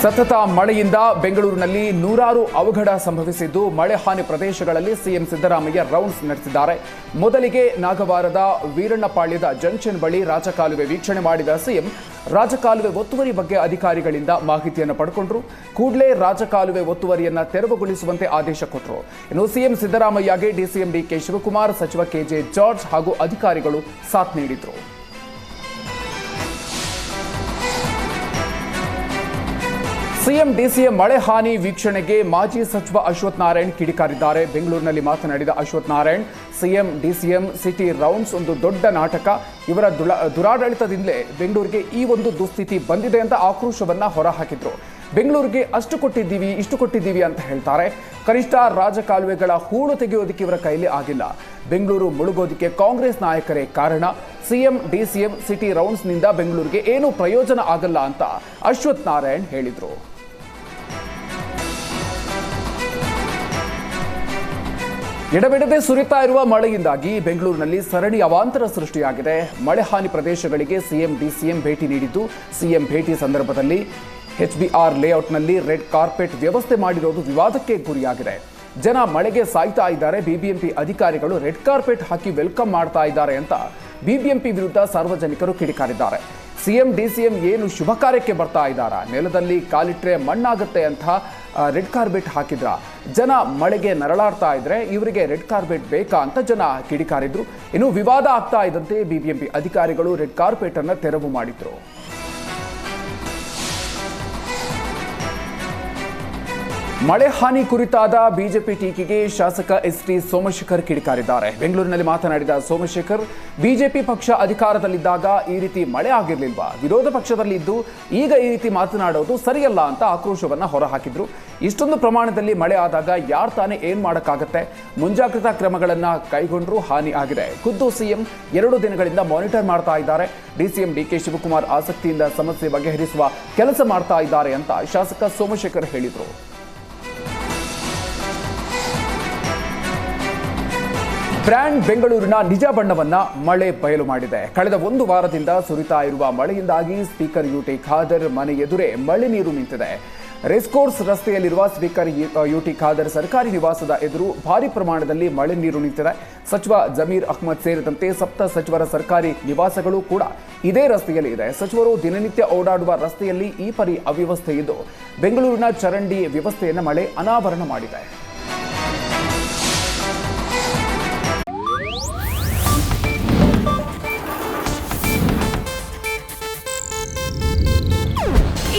ಸತತ ಮಳೆಯಿಂದ ಬೆಂಗಳೂರಿನಲ್ಲಿ ನೂರಾರು ಅವಘಡ ಸಂಭವಿಸಿದ್ದು, ಮಳೆ ಹಾನಿ ಪ್ರದೇಶಗಳಲ್ಲಿ ಸಿಎಂ ಸಿದ್ದರಾಮಯ್ಯ ರೌಂಡ್ಸ್ ನಡೆಸಿದ್ದಾರೆ. ಮೊದಲಿಗೆ ನಾಗವಾರದ ವೀರಣ್ಣಪಾಳ್ಯದ ಜಂಕ್ಷನ್ ಬಳಿ ರಾಜಕಾಲುವೆ ವೀಕ್ಷಣೆ ಮಾಡಿದ ಸಿಎಂ, ರಾಜಕಾಲುವೆ ಒತ್ತುವರಿ ಬಗ್ಗೆ ಅಧಿಕಾರಿಗಳಿಂದ ಮಾಹಿತಿಯನ್ನು ಪಡ್ಕೊಂಡ್ರು. ಕೂಡಲೇ ರಾಜಕಾಲುವೆ ಒತ್ತುವರಿಯನ್ನು ತೆರವುಗೊಳಿಸುವಂತೆ ಆದೇಶ ಕೊಟ್ಟರು ಇನ್ನು ಸಿಎಂ ಸಿದ್ದರಾಮಯ್ಯಗೆ ಡಿಸಿಎಂ ಡಿಕೆ ಶಿವಕುಮಾರ್, ಸಚಿವ ಕೆಜೆ ಜಾರ್ಜ್ ಹಾಗೂ ಅಧಿಕಾರಿಗಳು ಸಾಥ್ ನೀಡಿದರು. ಸಿಎಂ, ಡಿಸಿಎಂ ಮಳೆ ಹಾನಿ ವೀಕ್ಷಣೆಗೆ ಮಾಜಿ ಸಚಿವ ಅಶ್ವಥ್ ನಾರಾಯಣ್ ಕಿಡಿಕಾರಿದ್ದಾರೆ. ಬೆಂಗಳೂರಿನಲ್ಲಿ ಮಾತನಾಡಿದ Ashwath Narayan, CM, DCM, city rounds ಒಂದು ದೊಡ್ಡ ನಾಟಕ. ಇವರ ದುರಾಡಳಿತದಿಂದಲೇ ಬೆಂಗಳೂರಿಗೆ ಈ ಒಂದು ದುಸ್ಥಿತಿ ಬಂದಿದೆ ಅಂತ ಆಕ್ರೋಶವನ್ನ ಹೊರಹಾಕಿದ್ರು. ಬೆಂಗಳೂರಿಗೆ ಅಷ್ಟು ಕೊಟ್ಟಿದ್ದೀವಿ, ಇಷ್ಟು ಕೊಟ್ಟಿದ್ದೀವಿ ಅಂತ ಹೇಳ್ತಾರೆ. ಕನಿಷ್ಠ ರಾಜಕಾಲುವೆಗಳ ಹೂಳು ತೆಗೆಯೋದಕ್ಕೆ ಇವರ ಕೈಲಿ ಆಗಿಲ್ಲ. ಬೆಂಗಳೂರು ಮುಳುಗೋದಕ್ಕೆ ಕಾಂಗ್ರೆಸ್ ನಾಯಕರೇ ಕಾರಣ. ಸಿಎಂ, ಡಿಸಿಎಂ, ಸಿಟಿ ರೌಂಡ್ಸ್ನಿಂದ ಬೆಂಗಳೂರಿಗೆ ಏನೂ ಪ್ರಯೋಜನ ಆಗಲ್ಲ ಅಂತ ಅಶ್ವಥ್ ನಾರಾಯಣ್ ಹೇಳಿದರು. ಎಡಬಿಡದೆ ಸುರಿತಾ ಇರುವ ಮಳೆಯಿಂದಾಗಿ ಬೆಂಗಳೂರಿನಲ್ಲಿ ಸರಣಿ ಅವಾಂತರ ಸೃಷ್ಟಿಯಾಗಿದೆ. ಮಳೆ ಹಾನಿ ಪ್ರದೇಶಗಳಿಗೆ ಸಿಎಂ, ಡಿಸಿಎಂ ಭೇಟಿ ನೀಡಿದ್ದು, ಸಿಎಂ ಭೇಟಿ ಸಂದರ್ಭದಲ್ಲಿ ಎಚ್ಬಿಆರ್ ಲೇಔಟ್ನಲ್ಲಿ ರೆಡ್ ಕಾರ್ಪೆಟ್ ವ್ಯವಸ್ಥೆ ಮಾಡಿರೋದು ವಿವಾದಕ್ಕೆ ಗುರಿಯಾಗಿದೆ. ಜನ ಮಳೆಗೆ ಸಾಯ್ತಾ ಇದ್ದಾರೆ. ಬಿಬಿಎಂಪಿ ಅಧಿಕಾರಿಗಳು ರೆಡ್ ಕಾರ್ಪೆಟ್ ಹಾಕಿ ವೆಲ್ಕಮ್ ಮಾಡ್ತಾ ಇದ್ದಾರೆ ಅಂತ ಬಿಬಿಎಂಪಿ ವಿರುದ್ಧ ಸಾರ್ವಜನಿಕರು ಕಿಡಿಕಾರಿದ್ದಾರೆ. ಸಿಎಂ, ಡಿಸಿಎಂ ಏನು ಶುಭ ಕಾರ್ಯಕ್ಕೆ ಬರ್ತಾ ಇದ್ದಾರಾ? ನೆಲದಲ್ಲಿ ಕಾಲಿಟ್ರೆ ಮಣ್ಣಾಗುತ್ತೆ ಅಂತ ರೆಡ್ ಕಾರ್ಪೆಟ್ ಹಾಕಿದ್ರ ಜನ ಮಳೆಗೆ ನರಳಾಡ್ತಾ ಇದ್ರೆ ಇವರಿಗೆ ರೆಡ್ ಕಾರ್ಪೆಟ್ ಬೇಕಾ ಅಂತ ಜನ ಕಿಡಿಕಾರಿದ್ರು. ಇನ್ನು ವಿವಾದ ಆಗ್ತಾ ಇದ್ದಂತೆ ಬಿಬಿಎಂಪಿ ಅಧಿಕಾರಿಗಳು ರೆಡ್ ಕಾರ್ಪೆಟ್ ಅನ್ನ ತೆರವು ಮಾಡಿದ್ರು. ಮಳೆ ಹಾನಿ ಕುರಿತಾದ ಬಿಜೆಪಿ ಟೀಕೆಗೆ ಶಾಸಕ ಎಸ್ ಟಿ ಸೋಮಶೇಖರ್ ಕಿಡಿಕಾರಿದ್ದಾರೆ. ಬೆಂಗಳೂರಿನಲ್ಲಿ ಮಾತನಾಡಿದ ಸೋಮಶೇಖರ್, ಬಿಜೆಪಿ ಪಕ್ಷ ಅಧಿಕಾರದಲ್ಲಿದ್ದಾಗ ಈ ರೀತಿ ಮಳೆ ಆಗಿರಲಿಲ್ವಾ? ವಿರೋಧ ಪಕ್ಷದಲ್ಲಿದ್ದು ಈಗ ಈ ರೀತಿ ಮಾತನಾಡೋದು ಸರಿಯಲ್ಲ ಅಂತ ಆಕ್ರೋಶವನ್ನ ಹೊರಹಾಕಿದ್ರು. ಇಷ್ಟೊಂದು ಪ್ರಮಾಣದಲ್ಲಿ ಮಳೆ ಆದಾಗ ಯಾರು ತಾನೇ ಏನ್ ಮಾಡಕ್ಕಾಗತ್ತೆ? ಮುಂಜಾಗ್ರತಾ ಕ್ರಮಗಳನ್ನ ಕೈಗೊಂಡ್ರೂ ಹಾನಿ ಆಗಿದೆ. ಖುದ್ದು ಸಿಎಂ ಎರಡು ದಿನಗಳಿಂದ ಮಾನಿಟರ್ ಮಾಡ್ತಾ ಇದ್ದಾರೆ. ಡಿಸಿಎಂ ಡಿಕೆ ಶಿವಕುಮಾರ್ ಆಸಕ್ತಿಯಿಂದ ಸಮಸ್ಯೆ ಬಗೆಹರಿಸುವ ಕೆಲಸ ಮಾಡ್ತಾ ಇದ್ದಾರೆ ಅಂತ ಶಾಸಕ ಸೋಮಶೇಖರ್ ಹೇಳಿದರು. ಬ್ರ್ಯಾಂಡ್ ಬೆಂಗಳೂರಿನ ನಿಜ ಬಣ್ಣವನ್ನ ಮಳೆ ಬಯಲು ಮಾಡಿದೆ. ಕಳೆದ ಒಂದು ವಾರದಿಂದ ಸುರಿತಾ ಇರುವ ಮಳೆಯಿಂದಾಗಿ ಸ್ಪೀಕರ್ ಯುಟಿ ಖಾದರ್ ಮನೆ ಎದುರೇ ಮಳೆ ನೀರು ನಿಂತಿದೆ. ರೇಸ್ಕೋರ್ಸ್ ರಸ್ತೆಯಲ್ಲಿರುವ ಸ್ಪೀಕರ್ ಯುಟಿ ಖಾದರ್ ಸರ್ಕಾರಿ ನಿವಾಸದ ಎದುರು ಭಾರಿ ಪ್ರಮಾಣದಲ್ಲಿ ಮಳೆ ನೀರು ನಿಂತಿದೆ. ಸಚಿವ ಜಮೀರ್ ಅಹ್ಮದ್ ಸೇರಿದಂತೆ ಸಪ್ತ ಸಚಿವರ ಸರ್ಕಾರಿ ನಿವಾಸಗಳು ಕೂಡ ಇದೇ ರಸ್ತೆಯಲ್ಲಿ ಇದೆ. ಸಚಿವರು ದಿನನಿತ್ಯ ಓಡಾಡುವ ರಸ್ತೆಯಲ್ಲಿ ಈ ಪರಿ ಅವ್ಯವಸ್ಥೆ ಇದ್ದು, ಬೆಂಗಳೂರಿನ ಚರಂಡಿ ವ್ಯವಸ್ಥೆಯನ್ನು ಮಳೆ ಅನಾವರಣ ಮಾಡಿದೆ.